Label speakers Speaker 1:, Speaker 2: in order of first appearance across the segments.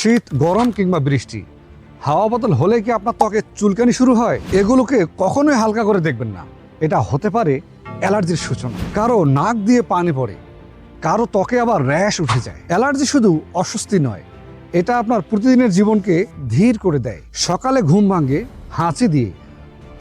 Speaker 1: শীত, গরম কিংবা বৃষ্টি। হাওয়া বদল হলে কি আপনার ত্বকে চুলকানি শুরু হয়? এগুলোকে কখনোই হালকা করে দেখবেন না। এটা হতে পারে অ্যালার্জির সূচনা। কারও নাক দিয়ে পানি পড়ে, কারও ত্বকে আবার র্যাশ উঠে যায়। অ্যালার্জি শুধু অস্বস্তি নয়, এটা আপনার প্রতিদিনের জীবনকে ধীর করে দেয়। সকালে ঘুম ভাঙে, হাঁচি দিয়ে,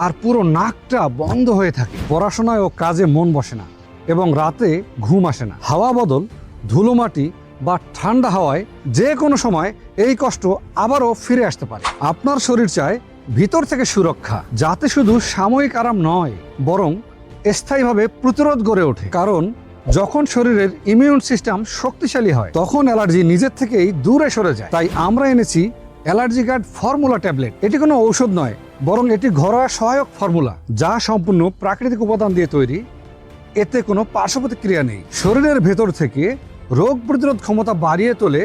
Speaker 1: আর পুরো নাকটা বন্ধ হয়ে থাকে। পড়াশোনায় ও কাজে মন বসে না, এবং রাতে ঘুম আসে না। হাওয়া বদল ধুলোমাটি বা ঠান্ডা হাওয়ায় যে কোনো সময় এই কষ্ট আবারও ফিরে আসতে পারে। আপনার শরীর চায় ভিতর থেকে সুরক্ষা, যাতে শুধু সাময়িক আরাম নয়, বরং স্থায়ীভাবে প্রতিরোধ গড়ে ওঠে। কারণ যখন শরীরের ইমিউন সিস্টেম শক্তিশালী হয়, তখন অ্যালার্জি নিজের থেকেই দূরে সরে যায়। তাই আমরা এনেছি অ্যালার্জি গার্ড ফর্মুলা ট্যাবলেট। এটি কোনো ঔষধ নয়, বরং এটি ঘরোয়া সহায়ক ফর্মুলা, যা সম্পূর্ণ প্রাকৃতিক উপাদান দিয়ে তৈরি। এতে কোনো পার্শ্ব প্রতিক্রিয়া নেই। শরীরের ভেতর থেকে রোগ প্রতিরোধ ক্ষমতা বাড়িয়ে তোলে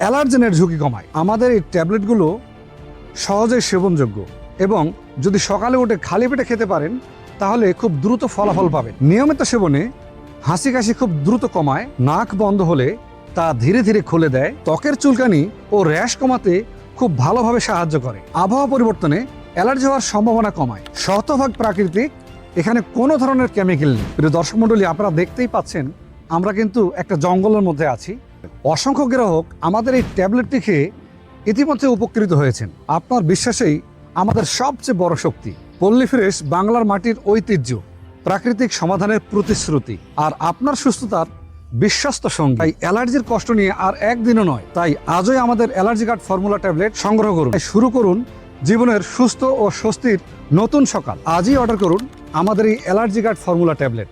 Speaker 1: অ্যালার্জেনের ঝুঁকি কমায়। আমাদের এই ট্যাবলেটগুলো সহজে সেবনযোগ্য এবং যদি সকালে উঠে খালি পেটে খেতে পারেন, তাহলে খুব দ্রুত ফলাফল পাবেন। নিয়মিত সেবনে হাসি কাশি খুব দ্রুত কমায়, নাক বন্ধ হলে তা ধীরে ধীরে খুলে দেয়, ত্বকের চুলকানি ও র্যাশ কমাতে খুব ভালোভাবে সাহায্য করে। আবহাওয়া পরিবর্তনে অ্যালার্জি হওয়ার সম্ভাবনা কমায়। শতভাগ প্রাকৃতিক, এখানে কোনো ধরনের কেমিক্যাল নেই। প্রিয় দর্শক মণ্ডলী, আপনারা দেখতেই পাচ্ছেন আমরা কিন্তু একটা জঙ্গলের মধ্যে আছি। অসংখ্য গ্রাহক আমাদের এই ট্যাবলেটটি খেয়ে ইতিমধ্যে উপকৃত হয়েছেন। আপনার বিশ্বাসেই আমাদের সবচেয়ে বড় শক্তি। পল্লী ফ্রেশ বাংলার মাটির ঐতিহ্য, প্রাকৃতিক সমাধানের প্রতিশ্রুতি আর আপনার সুস্থতার বিশ্বস্ত সঙ্গী। তাই অ্যালার্জির কষ্ট নিয়ে আর একদিনও নয়, তাই আজই আমাদের অ্যালার্জি কার্ড ফর্মুলা ট্যাবলেট সংগ্রহ করুন। শুরু করুন জীবনের সুস্থ ও স্বস্তির নতুন সকাল। আজই অর্ডার করুন আমাদের এই অ্যালার্জি কার্ড ফর্মুলা ট্যাবলেট।